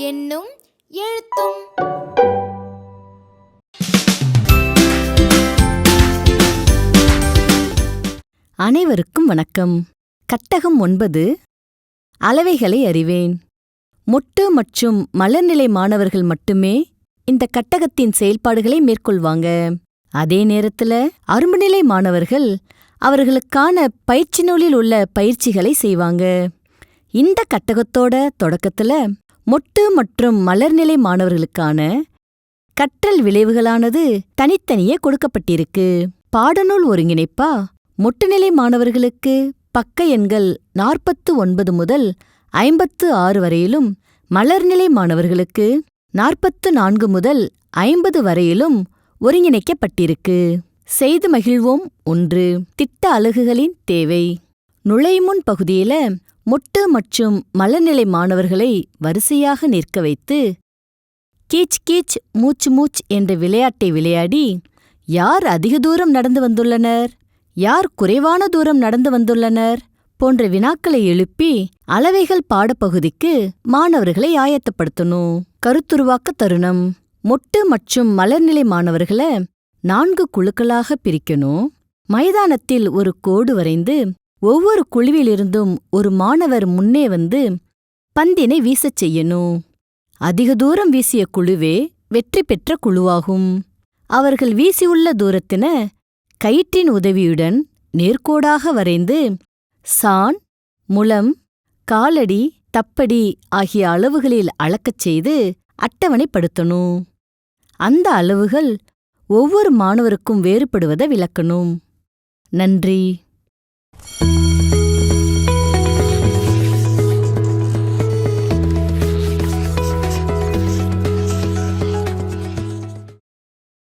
என்னும் எழுத்தும். அனைவருக்கும் வணக்கம். கட்டகம் ஒன்பது. அளவைகளை அறிவேன். மொட்டு மற்றும் மலர்நிலை மாணவர்கள் மட்டுமே இந்த கட்டகத்தின் செயல்பாடுகளை மேற்கொள்வாங்க. அதே நேரத்துல அரும்புநிலை மாணவர்கள் அவர்களுக்கான பயிற்சி நூலில் உள்ள பயிற்சிகளை செய்வாங்க. இந்த கட்டகத்தோட தொடக்கத்துல மொட்டு மற்றும் மலர்நிலை மாணவர்களுக்கான கற்றல் விளைவுகளானது தனித்தனியே கொடுக்கப்பட்டிருக்கு. பாடநூல் ஒருங்கிணைப்பா முட்டுநிலை மாணவர்களுக்கு பக்க எண்கள் நாற்பத்து ஒன்பது முதல் ஐம்பத்து ஆறு வரையிலும் மலர்நிலை மாணவர்களுக்கு நாற்பத்து நான்கு முதல் ஐம்பது வரையிலும் ஒருங்கிணைக்கப்பட்டிருக்கு. செய்து மகிழ்வோம் ஒன்று. திட்ட அலகுகளின் தேவை. நுழைமுன் பகுதியில மொட்டு மற்றும் மலர்நிலை மாணவர்களை வரிசையாக நிற்க வைத்து கீச் கீச் மூச் மூச் என்ற விளையாட்டை விளையாடி யார் அதிக தூரம் நடந்து வந்துள்ளனர்? யார் குறைவான தூரம் நடந்து வந்துள்ளனர்? போன்ற வினாக்களை எழுப்பி அளவைகள் பாடப்பகுதிக்கு மாணவர்களை ஆயத்தப்படுத்தணும். கருத்துருவாக்க தருணம். மொட்டு மற்றும் மலர்நிலை மாணவர்களை நான்கு குழுக்களாக பிரிக்கணும். மைதானத்தில் ஒரு கோடு வரைந்து ஒவ்வொரு குழுவிலிருந்தும் ஒரு மாணவர் முன்னே வந்து பந்தினை வீசச் செய்யணும். அதிக தூரம் வீசிய குழுவே வெற்றி பெற்ற குழுவாகும். அவர்கள் வீசியுள்ள தூரத்தின கயிற்றின் உதவியுடன் நேர்கோடாக வரைந்து சான் முலம் காலடி தப்படி ஆகிய அளவுகளில் அளக்கச் செய்து அட்டவணைப்படுத்தணும் அந்த அளவுகள் ஒவ்வொரு மாணவருக்கும் வேறுபடுவதை விளக்கணும். நன்றி.